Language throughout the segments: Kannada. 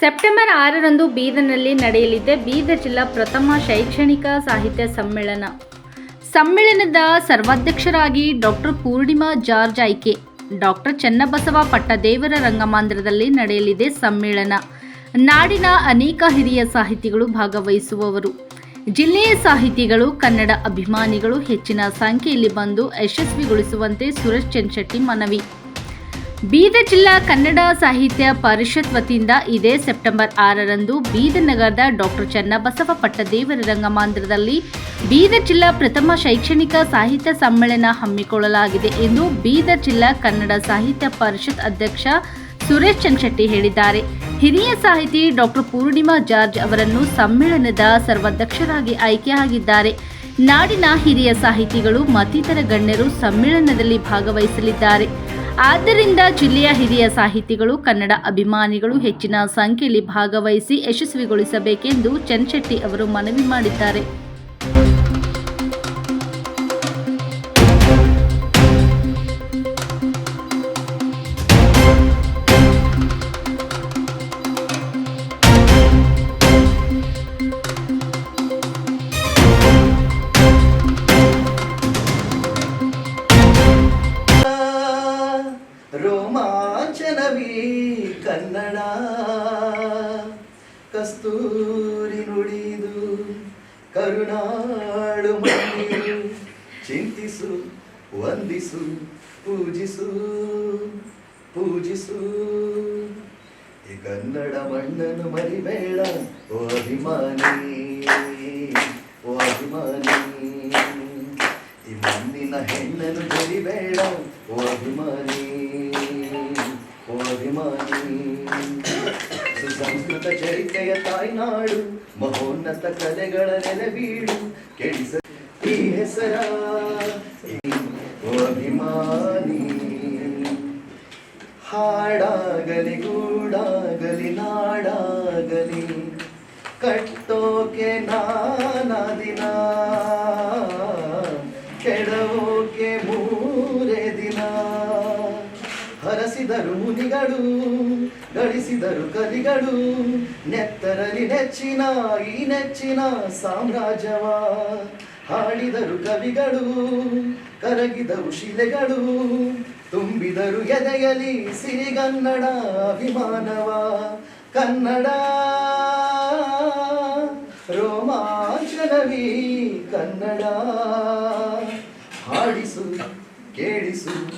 ಸೆಪ್ಟೆಂಬರ್ ಆರರಂದು ಬೀದರ್ನಲ್ಲಿ ನಡೆಯಲಿದೆ ಬೀದರ್ ಜಿಲ್ಲಾ ಪ್ರಥಮ ಶೈಕ್ಷಣಿಕ ಸಾಹಿತ್ಯ ಸಮ್ಮೇಳನ. ಸಮ್ಮೇಳನದ ಸರ್ವಾಧ್ಯಕ್ಷರಾಗಿ ಡಾಕ್ಟರ್ ಪೂರ್ಣಿಮಾ ಜಾರ್ಜ್ ಆಯ್ಕೆ. ಡಾಕ್ಟರ್ ಚನ್ನಬಸವ ಪಟ್ಟದೇವರ ರಂಗಮಾಂದಿರದಲ್ಲಿ ನಡೆಯಲಿದೆ ಸಮ್ಮೇಳನ. ನಾಡಿನ ಅನೇಕ ಹಿರಿಯ ಸಾಹಿತಿಗಳು ಭಾಗವಹಿಸುವವರು. ಜಿಲ್ಲೆಯ ಸಾಹಿತಿಗಳು, ಕನ್ನಡ ಅಭಿಮಾನಿಗಳು ಹೆಚ್ಚಿನ ಸಂಖ್ಯೆಯಲ್ಲಿ ಬಂದು ಯಶಸ್ವಿಗೊಳಿಸುವಂತೆ ಸುರೇಶ್ ಚನ್ಶೆಟ್ಟಿ ಮನವಿ. ಬೀದರ್ ಜಿಲ್ಲಾ ಕನ್ನಡ ಸಾಹಿತ್ಯ ಪರಿಷತ್ ವತಿಯಿಂದ ಇದೇ ಸೆಪ್ಟೆಂಬರ್ ಆರರಂದು ಬೀದರ್ ನಗರದ ಡಾಕ್ಟರ್ ಚನ್ನಬಸವ ಪಟ್ಟದೇವರ ರಂಗಮಂದಿರದಲ್ಲಿ ಬೀದರ್ ಜಿಲ್ಲಾ ಪ್ರಥಮ ಶೈಕ್ಷಣಿಕ ಸಾಹಿತ್ಯ ಸಮ್ಮೇಳನ ಹಮ್ಮಿಕೊಳ್ಳಲಾಗಿದೆ ಎಂದು ಬೀದರ್ ಜಿಲ್ಲಾ ಕನ್ನಡ ಸಾಹಿತ್ಯ ಪರಿಷತ್ ಅಧ್ಯಕ್ಷ ಸುರೇಶ್ ಚಂದ್ಶೆಟ್ಟಿ ಹೇಳಿದ್ದಾರೆ. ಹಿರಿಯ ಸಾಹಿತಿ ಡಾಕ್ಟರ್ ಪೂರ್ಣಿಮಾ ಜಾರ್ಜ್ ಅವರನ್ನು ಸಮ್ಮೇಳನದ ಸರ್ವಾಧ್ಯಕ್ಷರಾಗಿ ಆಯ್ಕೆಯಾಗಿದ್ದಾರೆ. ನಾಡಿನ ಹಿರಿಯ ಸಾಹಿತಿಗಳು ಮತ್ತಿತರ ಗಣ್ಯರು ಸಮ್ಮೇಳನದಲ್ಲಿ ಭಾಗವಹಿಸಲಿದ್ದಾರೆ. ಆದ್ದರಿಂದ ಜಿಲ್ಲೆಯ ಹಿರಿಯ ಸಾಹಿತಿಗಳು ಕನ್ನಡ ಅಭಿಮಾನಿಗಳು ಹೆಚ್ಚಿನ ಸಂಖ್ಯೆಯಲ್ಲಿ ಭಾಗವಹಿಸಿ ಯಶಸ್ವಿಗೊಳಿಸಬೇಕೆಂದು ಚನ್ಶೆಟ್ಟಿ ಅವರು ಮನವಿ ಮಾಡಿದ್ದಾರೆ. ಚಿಂತಿಸು ವಂದಿಸು, ಪೂಜಿಸು ಪೂಜಿಸು. ಈ ಕನ್ನಡ ಮಣ್ಣನ್ನು ಮರಿಬೇಡ, ಓ ಅಭಿಮಾನಿ ಓ ಅಭಿಮಾನಿ. ಈ ಮಣ್ಣಿನ ಹೆಣ್ಣನ್ನು ಮರಿಬೇಡ ಓ ಅಭಿಮಾನಿ ಓ ಅಭಿಮಾನಿ. ಸುಸಂಸ್ಕೃತ ಚರಿತ್ರೆಯ ತಾಯ್ನಾಡು, ಮಹೋನ್ನತ ಕಲೆಗಳ ನೆಲೆಬೀಡು ಕೆಡಿಸ ಈ ಹೆಸರ ಅಭಿಮಾನಿ ಹಾಡಾಗಲಿ, ಗೂಡಾಗಲಿ, ನಾಡಾಗಲಿ, ಕಟ್ಟೋಕೆ ನಾನಾ ದಿನ. ಕೆಡವೋಕೆ ಮೂರೇ ದಿನ. ಹರಸಿದರು ಮುನಿಗಳು ಗಳಿಸಿದರು ಕಲಿಗಳು ನೆತ್ತರಲಿ ನೆಚ್ಚಿನ, ಈ ನೆಚ್ಚಿನ ಸಾಮ್ರಾಜ್ಯವ. ಹಾಡಿದರು ಕವಿಗಳು ಕರಗಿದರು ಶಿಲೆಗಳು ತುಂಬಿದರು ಎದೆಯಲಿ ಸಿರಿಗನ್ನಡ ಅಭಿಮಾನವ ಕನ್ನಡ. ರೋಮಾಂಚನವಿ ಕನ್ನಡ. ಹಾಡಿಸು ಕೇಳಿಸು.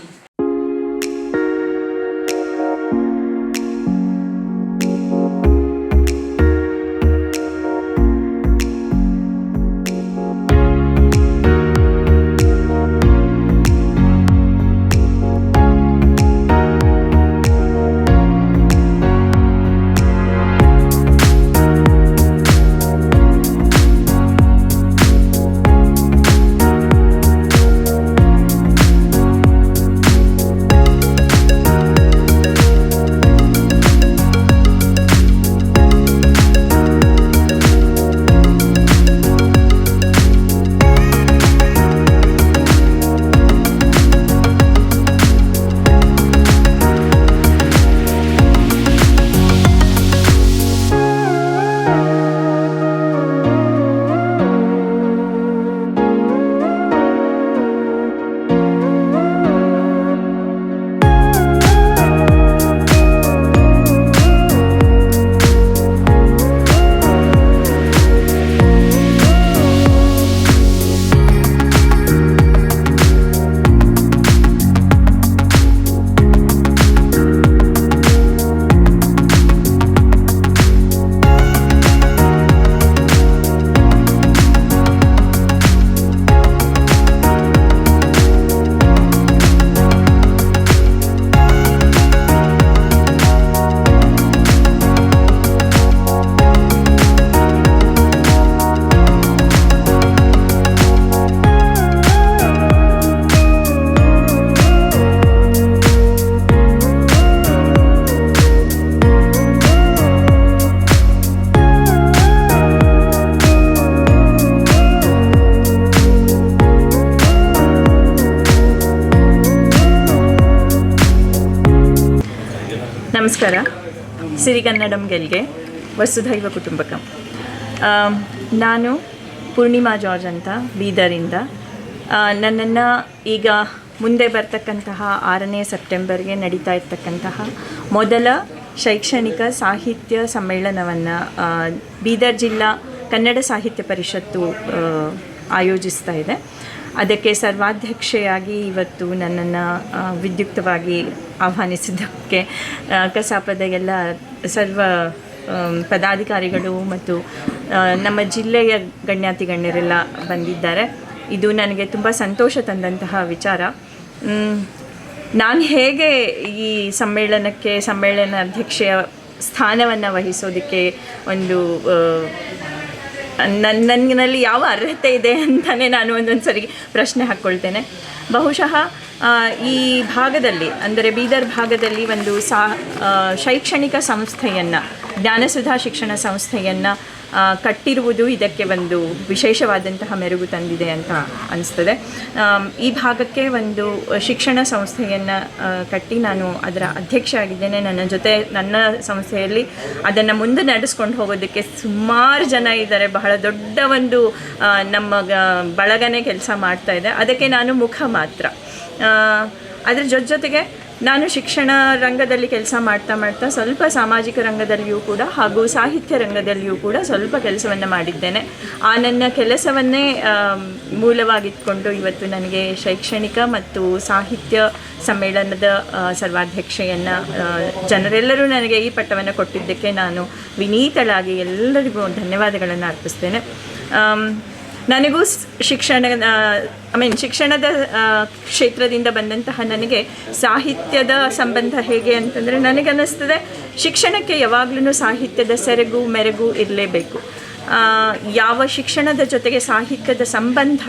ನಮಸ್ಕಾರ. ಸಿರಿಗನ್ನಡಂ ಗೆಲ್ಗೆ, ವಸುಧೈವ ಕುಟುಂಬಕಂ. ನಾನು ಪೂರ್ಣಿಮಾ ಜಾರ್ಜ್ ಅಂತ, ಬೀದರಿಂದ. ನನ್ನನ್ನು ಈಗ ಮುಂದೆ ಬರ್ತಕ್ಕಂತಹ ಆರನೇ ಸೆಪ್ಟೆಂಬರ್ಗೆ ನಡೀತಾ ಇರ್ತಕ್ಕಂತಹ ಮೊದಲ ಶೈಕ್ಷಣಿಕ ಸಾಹಿತ್ಯ ಸಮ್ಮೇಳನವನ್ನು ಬೀದರ್ ಜಿಲ್ಲಾ ಕನ್ನಡ ಸಾಹಿತ್ಯ ಪರಿಷತ್ತು ಆಯೋಜಿಸ್ತಾ ಇದೆ. ಅದಕ್ಕೆ ಸರ್ವಾಧ್ಯಕ್ಷೆಯಾಗಿ ಇವತ್ತು ನನ್ನನ್ನು ವಿದ್ಯುಕ್ತವಾಗಿ ಆಹ್ವಾನಿಸಿದ್ದಕ್ಕೆ ಕಸಾಪದ ಎಲ್ಲ ಸರ್ವ ಪದಾಧಿಕಾರಿಗಳು ಮತ್ತು ನಮ್ಮ ಜಿಲ್ಲೆಯ ಗಣ್ಯಾತಿ ಗಣ್ಯರೆಲ್ಲ ಬಂದಿದ್ದಾರೆ. ಇದು ನನಗೆ ತುಂಬ ಸಂತೋಷ ತಂದಂತಹ ವಿಚಾರ. ನಾನು ಹೇಗೆ ಈ ಸಮ್ಮೇಳನಕ್ಕೆ, ಸಮ್ಮೇಳನ ಅಧ್ಯಕ್ಷೆಯ ಸ್ಥಾನವನ್ನು ವಹಿಸೋದಕ್ಕೆ ಒಂದು ನನ್ನ ನನ್ನಲ್ಲಿ ಯಾವ ಅರ್ಹತೆ ಇದೆ ಅಂತಲೇ ನಾನು ಒಂದೊಂದು ಸರಿ ಪ್ರಶ್ನೆ ಹಾಕ್ಕೊಳ್ತೇನೆ ಬಹುಶಃ ಈ ಭಾಗದಲ್ಲಿ, ಅಂದರೆ ಬೀದರ್ ಭಾಗದಲ್ಲಿ ಒಂದು ಸಾ ಶೈಕ್ಷಣಿಕ ಸಂಸ್ಥೆಯನ್ನು, ಜ್ಞಾನಸುಧಾ ಶಿಕ್ಷಣ ಸಂಸ್ಥೆಯನ್ನು ಕಟ್ಟಿರುವುದು ಇದಕ್ಕೆ ಒಂದು ವಿಶೇಷವಾದಂತಹ ಮೆರುಗು ತಂದಿದೆ ಅಂತ ಅನಿಸ್ತದೆ. ಈ ಭಾಗಕ್ಕೆ ಒಂದು ಶಿಕ್ಷಣ ಸಂಸ್ಥೆಯನ್ನು ಕಟ್ಟಿ ನಾನು ಅದರ ಅಧ್ಯಕ್ಷ ಆಗಿದ್ದೇನೆ ನನ್ನ ಜೊತೆ, ನನ್ನ ಸಂಸ್ಥೆಯಲ್ಲಿ ಅದನ್ನು ಮುಂದೆ ನಡೆಸ್ಕೊಂಡು ಹೋಗೋದಕ್ಕೆ ಸುಮಾರು ಜನ ಇದ್ದಾರೆ. ಬಹಳ ದೊಡ್ಡ ಒಂದು ನಮ್ಮ ಬಳಗನೆ ಕೆಲಸ ಮಾಡ್ತಾ ಇದೆ. ಅದಕ್ಕೆ ನಾನು ಮುಖ ಮಾತ್ರ. ಅದ್ರ ಜೊತೆ ಜೊತೆಗೆ ನಾನು ಶಿಕ್ಷಣ ರಂಗದಲ್ಲಿ ಕೆಲಸ ಮಾಡ್ತಾ ಮಾಡ್ತಾ ಸ್ವಲ್ಪ ಸಾಮಾಜಿಕ ರಂಗದಲ್ಲಿಯೂ ಕೂಡ ಹಾಗೂ ಸಾಹಿತ್ಯ ರಂಗದಲ್ಲಿಯೂ ಕೂಡ ಸ್ವಲ್ಪ ಕೆಲಸವನ್ನು ಮಾಡಿದ್ದೇನೆ. ಆ ನನ್ನ ಕೆಲಸವನ್ನೇ ಮೂಲವಾಗಿಟ್ಕೊಂಡು ಇವತ್ತು ನನಗೆ ಶೈಕ್ಷಣಿಕ ಮತ್ತು ಸಾಹಿತ್ಯ ಸಮ್ಮೇಳನದ ಸರ್ವಾಧ್ಯಕ್ಷೆಯನ್ನು ಜನರೆಲ್ಲರೂ ನನಗೆ ಈ ಪಟ್ಟವನ್ನು ಕೊಟ್ಟಿದ್ದಕ್ಕೆ ನಾನು ವಿನೀತಳಾಗಿ ಎಲ್ಲರಿಗೂ ಧನ್ಯವಾದಗಳನ್ನು ಅರ್ಪಿಸ್ತೇನೆ. ನನಗೂ ಶಿಕ್ಷಣ ಐ ಮೀನ್ ಶಿಕ್ಷಣದ ಕ್ಷೇತ್ರದಿಂದ ಬಂದಂತಹ ನನಗೆ ಸಾಹಿತ್ಯದ ಸಂಬಂಧ ಹೇಗೆ ಅಂತಂದರೆ ನನಗೆ ಅನ್ನಿಸ್ತದೆ ಶಿಕ್ಷಣಕ್ಕೆ ಯಾವಾಗಲೂ ಸಾಹಿತ್ಯದ ಸೆರಗು ಮೆರಗು ಇರಲೇಬೇಕು. ಯಾವ ಶಿಕ್ಷಣದ ಜೊತೆಗೆ ಸಾಹಿತ್ಯದ ಸಂಬಂಧ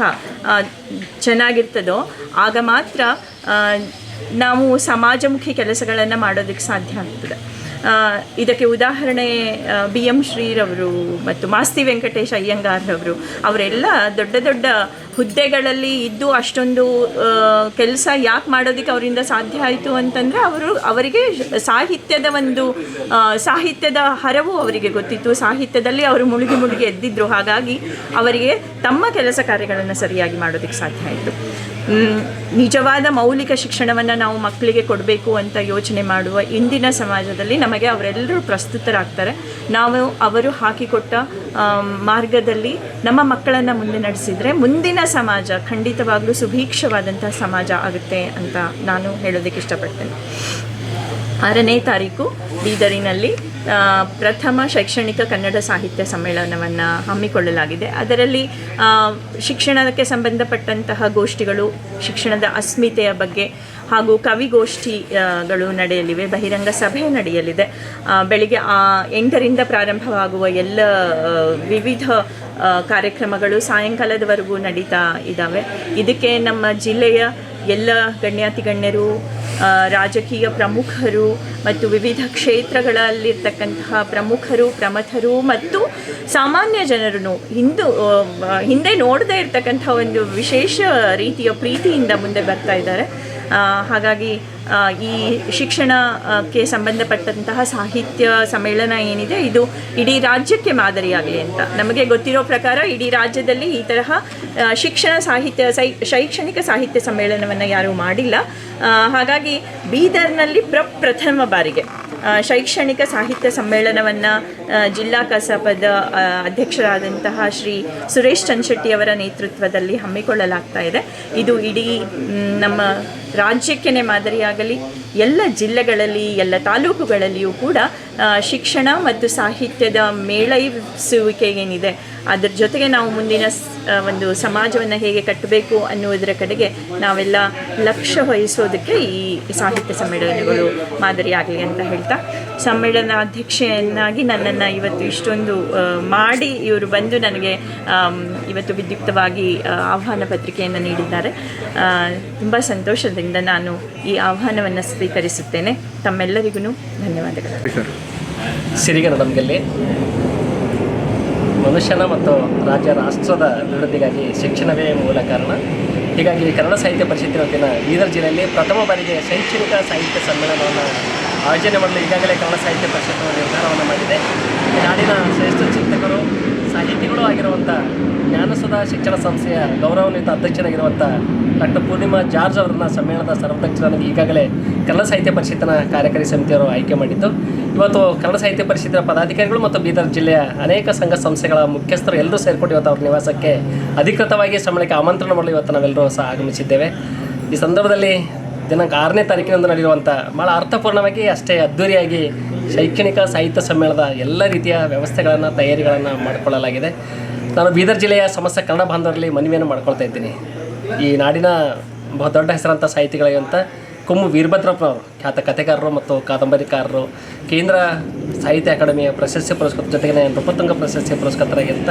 ಚೆನ್ನಾಗಿರ್ತದೋ ಆಗ ಮಾತ್ರ ನಾವು ಸಮಾಜಮುಖಿ ಕೆಲಸಗಳನ್ನು ಮಾಡೋದಕ್ಕೆ ಸಾಧ್ಯ ಆಗ್ತದೆ. ಇದಕ್ಕೆ ಉದಾಹರಣೆ ಬಿ ಎಂ ಶ್ರೀರವರು ಮತ್ತು ಮಾಸ್ತಿ ವೆಂಕಟೇಶ್ ಅಯ್ಯಂಗಾರ್ರವರು. ಅವರೆಲ್ಲ ದೊಡ್ಡ ದೊಡ್ಡ ಹುದ್ದೆಗಳಲ್ಲಿ ಇದ್ದು ಅಷ್ಟೊಂದು ಕೆಲಸ ಯಾಕೆ ಮಾಡೋದಕ್ಕೆ ಅವರಿಂದ ಸಾಧ್ಯ ಆಯಿತು ಅಂತಂದರೆ ಅವರು ಅವರಿಗೆ ಸಾಹಿತ್ಯದ ಒಂದು ಸಾಹಿತ್ಯದ ಹರವು ಅವರಿಗೆ ಗೊತ್ತಿತ್ತು. ಸಾಹಿತ್ಯದಲ್ಲಿ ಅವರು ಮುಳುಗಿ ಮುಳುಗಿ ಎದ್ದಿದ್ದರು ಹಾಗಾಗಿ ಅವರಿಗೆ ತಮ್ಮ ಕೆಲಸ ಕಾರ್ಯಗಳನ್ನು ಸರಿಯಾಗಿ ಮಾಡೋದಕ್ಕೆ ಸಾಧ್ಯ ಆಯಿತು. ನಿಜವಾದ ಮೌಲಿಕ ಶಿಕ್ಷಣವನ್ನು ನಾವು ಮಕ್ಕಳಿಗೆ ಕೊಡಬೇಕು ಅಂತ ಯೋಚನೆ ಮಾಡುವ ಇಂದಿನ ಸಮಾಜದಲ್ಲಿ ನಮಗೆ ಅವರೆಲ್ಲರೂ ಪ್ರಸ್ತುತರಾಗ್ತಾರೆ. ನಾವು ಅವರು ಹಾಕಿಕೊಟ್ಟ ಮಾರ್ಗದಲ್ಲಿ ನಮ್ಮ ಮಕ್ಕಳನ್ನು ಮುಂದೆ ನಡೆಸಿದರೆ ಮುಂದಿನ ಸಮಾಜ ಖಂಡಿತವಾಗ್ಲೂ ಸುಭೀಕ್ಷವಾದಂಥ ಸಮಾಜ ಆಗುತ್ತೆ ಅಂತ ನಾನು ಹೇಳೋದಕ್ಕೆ ಇಷ್ಟಪಡ್ತೇನೆ. ಆರನೇ ತಾರೀಕು ಬೀದರಿನಲ್ಲಿ ಪ್ರಥಮ ಶೈಕ್ಷಣಿಕ ಕನ್ನಡ ಸಾಹಿತ್ಯ ಸಮ್ಮೇಳನವನ್ನು ಹಮ್ಮಿಕೊಳ್ಳಲಾಗಿದೆ. ಅದರಲ್ಲಿ ಶಿಕ್ಷಣಕ್ಕೆ ಸಂಬಂಧಪಟ್ಟಂತಹ ಗೋಷ್ಠಿಗಳು, ಶಿಕ್ಷಣದ ಅಸ್ಮಿತೆಯ ಬಗ್ಗೆ ಹಾಗೂ ಕವಿಗೋಷ್ಠಿಗಳು ನಡೆಯಲಿವೆ, ಬಹಿರಂಗ ಸಭೆ ನಡೆಯಲಿದೆ. ಬೆಳಿಗ್ಗೆ ಆ, ಎಂಟರಿಂದ ಪ್ರಾರಂಭವಾಗುವ ಎಲ್ಲ ವಿವಿಧ ಕಾರ್ಯಕ್ರಮಗಳು ಸಾಯಂಕಾಲದವರೆಗೂ ನಡೀತಾ ಇದ್ದಾವೆ ಇದಕ್ಕೆ ನಮ್ಮ ಜಿಲ್ಲೆಯ ಎಲ್ಲ ಗಣ್ಯಾತಿ ಗಣ್ಯರು ರಾಜಕೀಯ ಪ್ರಮುಖರು ಮತ್ತು ವಿವಿಧ ಕ್ಷೇತ್ರಗಳಲ್ಲಿರ್ತಕ್ಕಂತಹ ಪ್ರಮುಖರು, ಪ್ರಮಥರು ಮತ್ತು ಸಾಮಾನ್ಯ ಜನರು ಹಿಂದೂ ಹಿಂದೆ ನೋಡದೇ ಇರತಕ್ಕಂಥ ಒಂದು ವಿಶೇಷ ರೀತಿಯ ಪ್ರೀತಿಯಿಂದ ಮುಂದೆ ಬರ್ತಾ ಇದ್ದಾರೆ. ಹಾಗಾಗಿ ಈ ಶಿಕ್ಷಣಕ್ಕೆ ಸಂಬಂಧಪಟ್ಟಂತಹ ಸಾಹಿತ್ಯ ಸಮ್ಮೇಳನ ಏನಿದೆ, ಇದು ಇಡೀ ರಾಜ್ಯಕ್ಕೆ ಮಾದರಿಯಾಗಲಿ ಅಂತ. ನಮಗೆ ಗೊತ್ತಿರೋ ಪ್ರಕಾರ ಇಡೀ ರಾಜ್ಯದಲ್ಲಿ ಈ ತರಹ ಶಿಕ್ಷಣ ಸಾಹಿತ್ಯ ಶೈಕ್ಷಣಿಕ ಸಾಹಿತ್ಯ ಸಮ್ಮೇಳನವನ್ನು ಯಾರೂ ಮಾಡಿಲ್ಲ. ಹಾಗಾಗಿ ಬೀದರ್ನಲ್ಲಿ ಪ್ರಪ್ರಥಮ ಬಾರಿಗೆ ಶೈಕ್ಷಣಿಕ ಸಾಹಿತ್ಯ ಸಮ್ಮೇಳನವನ್ನು ಜಿಲ್ಲಾ ಕಸಾಪದ ಅಧ್ಯಕ್ಷರಾದಂತಹ ಶ್ರೀ ಸುರೇಶ್ ಚಂದ್ಶೆಟ್ಟಿ ಅವರ ನೇತೃತ್ವದಲ್ಲಿ ಹಮ್ಮಿಕೊಳ್ಳಲಾಗ್ತಾ ಇದೆ. ಇದು ಇಡೀ ನಮ್ಮ ರಾಜ್ಯಕ್ಕೇ ಮಾದರಿಯಾಗಲಿ ಎಲ್ಲ ಜಿಲ್ಲೆಗಳಲ್ಲಿ, ಎಲ್ಲ ತಾಲೂಕುಗಳಲ್ಲಿಯೂ ಕೂಡ ಶಿಕ್ಷಣ ಮತ್ತು ಸಾಹಿತ್ಯದ ಮೇಳೈಸುವಿಕೆ ಏನಿದೆ ಅದರ ಜೊತೆಗೆ ನಾವು ಮುಂದಿನ ಒಂದು ಸಮಾಜವನ್ನು ಹೇಗೆ ಕಟ್ಟಬೇಕು ಅನ್ನುವುದರ ಕಡೆಗೆ ನಾವೆಲ್ಲ ಲಕ್ಷ್ಯ ವಹಿಸೋದಕ್ಕೆ ಈ ಸಾಹಿತ್ಯ ಸಮ್ಮೇಳನಗಳು ಮಾದರಿಯಾಗಲಿ ಅಂತ ಹೇಳ್ತಾ ಸಮ್ಮೇಳನ ಅಧ್ಯಕ್ಷೆಯನ್ನಾಗಿ ನನ್ನನ್ನು ಇವತ್ತು ಇಷ್ಟೊಂದು ಮಾಡಿ ಇವರು ಬಂದು ನನಗೆ ಇವತ್ತು ವಿದ್ಯುಕ್ತವಾಗಿ ಆಹ್ವಾನ ಪತ್ರಿಕೆಯನ್ನು ನೀಡಿದ್ದಾರೆ. ತುಂಬ ಸಂತೋಷದಿಂದ ನಾನು ಈ ಆಹ್ವಾನವನ್ನು ಸ್ವೀಕರಿಸುತ್ತೇನೆ. ತಮ್ಮೆಲ್ಲರಿಗೂ ಧನ್ಯವಾದಗಳು. ಸಿರಿಗನ್ನಡಂನಲ್ಲಿ ಮನುಷ್ಯನ ಮತ್ತು ರಾಜ್ಯ ರಾಷ್ಟ್ರದ ಅಭಿವೃದ್ಧಿಗಾಗಿ ಶಿಕ್ಷಣವೇ ಮೂಲ ಕಾರಣ. ಹೀಗಾಗಿ ಕನ್ನಡ ಸಾಹಿತ್ಯ ಪರಿಷತ್ತಿನ ವತಿನ ಬೀದರ್ ಜಿಲ್ಲೆಯಲ್ಲಿ ಪ್ರಥಮ ಬಾರಿಗೆ ಶೈಕ್ಷಣಿಕ ಸಾಹಿತ್ಯ ಸಮ್ಮೇಳನವನ್ನು ಆಯೋಜನೆ ಮಾಡಲು ಈಗಾಗಲೇ ಕನ್ನಡ ಸಾಹಿತ್ಯ ಪರಿಷತ್ತು ನಿರ್ಧಾರವನ್ನು ಮಾಡಿದೆ. ನಾಡಿನ ಶ್ರೇಷ್ಠ ಚಿಂತಕರು ಶಿಕ್ಷಣ ಸಂಸ್ಥೆಯ ಗೌರವಾನ್ವಿತ ಅಧ್ಯಕ್ಷರಾಗಿರುವಂಥ ಡಾಕ್ಟರ್ ಪೂರ್ಣಿಮಾ ಜಾರ್ಜ್ ಅವರನ್ನ ಸಮ್ಮೇಳನದ ಸರ್ವಾಧ್ಯಕ್ಷರಾಗಿ ಈಗಾಗಲೇ ಕನ್ನಡ ಸಾಹಿತ್ಯ ಪರಿಷತ್ತಿನ ಕಾರ್ಯಕಾರಿ ಸಮಿತಿಯವರು ಆಯ್ಕೆ ಮಾಡಿದ್ದು. ಇವತ್ತು ಕನ್ನಡ ಸಾಹಿತ್ಯ ಪರಿಷತ್ತಿನ ಪದಾಧಿಕಾರಿಗಳು ಮತ್ತು ಬೀದರ್ ಜಿಲ್ಲೆಯ ಅನೇಕ ಸಂಘ ಸಂಸ್ಥೆಗಳ ಮುಖ್ಯಸ್ಥರು ಎಲ್ಲರೂ ಸೇರಿಕೊಂಡು ಇವತ್ತು ಅವರ ನಿವಾಸಕ್ಕೆ ಅಧಿಕೃತವಾಗಿ ಸಮ್ಮೇಳಕ್ಕೆ ಆಮಂತ್ರಣ ಮಾಡಲು ಇವತ್ತು ನಾವೆಲ್ಲರೂ ಸಹ ಆಗಮಿಸಿದ್ದೇವೆ. ಈ ಸಂದರ್ಭದಲ್ಲಿ ದಿನಾಂಕ ಆರನೇ ತಾರೀಕಿನಂದು ನಡೆಯುವಂಥ ಭಾಳ ಅರ್ಥಪೂರ್ಣವಾಗಿ, ಅಷ್ಟೇ ಅದ್ಧೂರಿಯಾಗಿ ಶೈಕ್ಷಣಿಕ ಸಾಹಿತ್ಯ ಸಮ್ಮೇಳನದ ಎಲ್ಲ ರೀತಿಯ ವ್ಯವಸ್ಥೆಗಳನ್ನು, ತಯಾರಿಗಳನ್ನು ಮಾಡಿಕೊಳ್ಳಲಾಗಿದೆ. ನಾನು ಬೀದರ್ ಜಿಲ್ಲೆಯ ಸಮಸ್ತ ಕನ್ನಡ ಬಾಂಧವರಲ್ಲಿ ಮನವಿಯನ್ನು ಮಾಡ್ಕೊಳ್ತಾ ಇದ್ದೀನಿ. ಈ ನಾಡಿನ ಬಹು ದೊಡ್ಡ ಹೆಸರಂಥ ಸಾಹಿತಿಗಳಾಗಿರುವಂಥ ಕುಮ್ಮು ವೀರಭದ್ರಪ್ಪನವರು ಖ್ಯಾತ ಕಥೆಗಾರರು ಮತ್ತು ಕಾದಂಬರಿಕಾರರು, ಕೇಂದ್ರ ಸಾಹಿತ್ಯ ಅಕಾಡೆಮಿಯ ಪ್ರಶಸ್ತಿ ಪುರಸ್ಕೃತ ಜೊತೆಗೆ ನೃಪತುಂಗ ಪ್ರಶಸ್ತಿ ಪುರಸ್ಕೃತರಾಗಿರುವಂಥ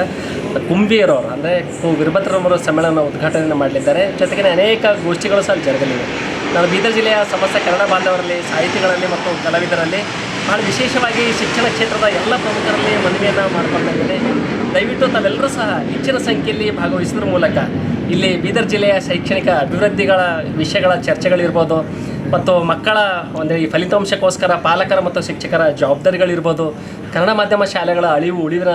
ಕುಂಬಿಯರವರು ಅಂದರೆ ಕು ವೀರಭದ್ರಮ್ಮರ ಸಮ್ಮೇಳನ ಉದ್ಘಾಟನೆಯನ್ನು ಮಾಡಲಿದ್ದಾರೆ. ಜೊತೆಗೆ ಅನೇಕ ಗೋಷ್ಠಿಗಳು ಸಹ ಜರುಗಲಿವೆ. ನಾನು ಬೀದರ್ ಜಿಲ್ಲೆಯ ಸಮಸ್ತ ಕನ್ನಡ ಬಾಂಧವರಲ್ಲಿ, ಸಾಹಿತಿಗಳಲ್ಲಿ ಮತ್ತು ಕಲಾವಿದರಲ್ಲಿ ಭಾಳ ವಿಶೇಷವಾಗಿ ಶಿಕ್ಷಣ ಕ್ಷೇತ್ರದ ಎಲ್ಲ ಪ್ರಮುಖರಲ್ಲಿ ಮನವಿಯನ್ನು ಮಾಡ್ಕೊಳ್ತಾ ದಯವಿಟ್ಟು ತಾವೆಲ್ಲರೂ ಸಹ ಹೆಚ್ಚಿನ ಸಂಖ್ಯೆಯಲ್ಲಿ ಭಾಗವಹಿಸೋದ್ರ ಮೂಲಕ ಇಲ್ಲಿ ಬೀದರ್ ಜಿಲ್ಲೆಯ ಶೈಕ್ಷಣಿಕ ಅಭಿವೃದ್ಧಿಗಳ ವಿಷಯಗಳ ಚರ್ಚೆಗಳಿರ್ಬೋದು ಮತ್ತು ಮಕ್ಕಳ ಒಂದು ಈ ಫಲಿತಾಂಶಕ್ಕೋಸ್ಕರ ಪಾಲಕರ ಮತ್ತು ಶಿಕ್ಷಕರ ಜವಾಬ್ದಾರಿಗಳಿರ್ಬೋದು. ಕನ್ನಡ ಮಾಧ್ಯಮ ಶಾಲೆಗಳ ಅಳಿವು ಉಳಿವಿನ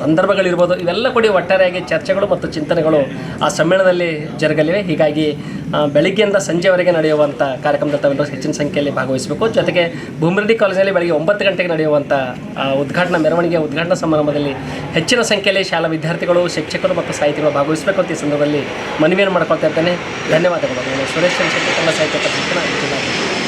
ಸಂದರ್ಭಗಳಿರ್ಬೋದು, ಇವೆಲ್ಲ ಕೂಡ ಒಟ್ಟಾರೆಯಾಗಿ ಚರ್ಚೆಗಳು ಮತ್ತು ಚಿಂತನೆಗಳು ಆ ಸಮ್ಮೇಳನದಲ್ಲಿ ಜರುಗಲಿವೆ. ಹೀಗಾಗಿ ಬೆಳಿಗ್ಗೆಯಿಂದ ಸಂಜೆವರೆಗೆ ನಡೆಯುವಂಥ ಕಾರ್ಯಕ್ರಮದಲ್ಲಿ ತಾವೆಲ್ಲರೂ ಹೆಚ್ಚಿನ ಸಂಖ್ಯೆಯಲ್ಲಿ ಭಾಗವಹಿಸಬೇಕು. ಜೊತೆಗೆ ಭೂಮರೆಡ್ಡಿ ಕಾಲೇಜಿನಲ್ಲಿ ಬೆಳಗ್ಗೆ ಒಂಬತ್ತು ಗಂಟೆಗೆ ನಡೆಯುವಂಥ ಉದ್ಘಾಟನಾ ಮೆರವಣಿಗೆ ಉದ್ಘಾಟನಾ ಸಮಾರಂಭದಲ್ಲಿ ಹೆಚ್ಚಿನ ಸಂಖ್ಯೆಯಲ್ಲಿ ಶಾಲಾ ವಿದ್ಯಾರ್ಥಿಗಳು, ಶಿಕ್ಷಕರು ಮತ್ತು ಸಾಹಿತಿಗಳು ಭಾಗವಹಿಸಬೇಕು ಅಂತ ಈ ಸಂದರ್ಭದಲ್ಲಿ ಮನವಿಯನ್ನು ಮಾಡ್ಕೊಳ್ತಾ ಇರ್ತೇನೆ. ಧನ್ಯವಾದಗಳು. ಸುರೇಶ್ ಚಂದ್ರಶೇಖರ್ ಕನ್ನಡ ಸಾಹಿತ್ಯ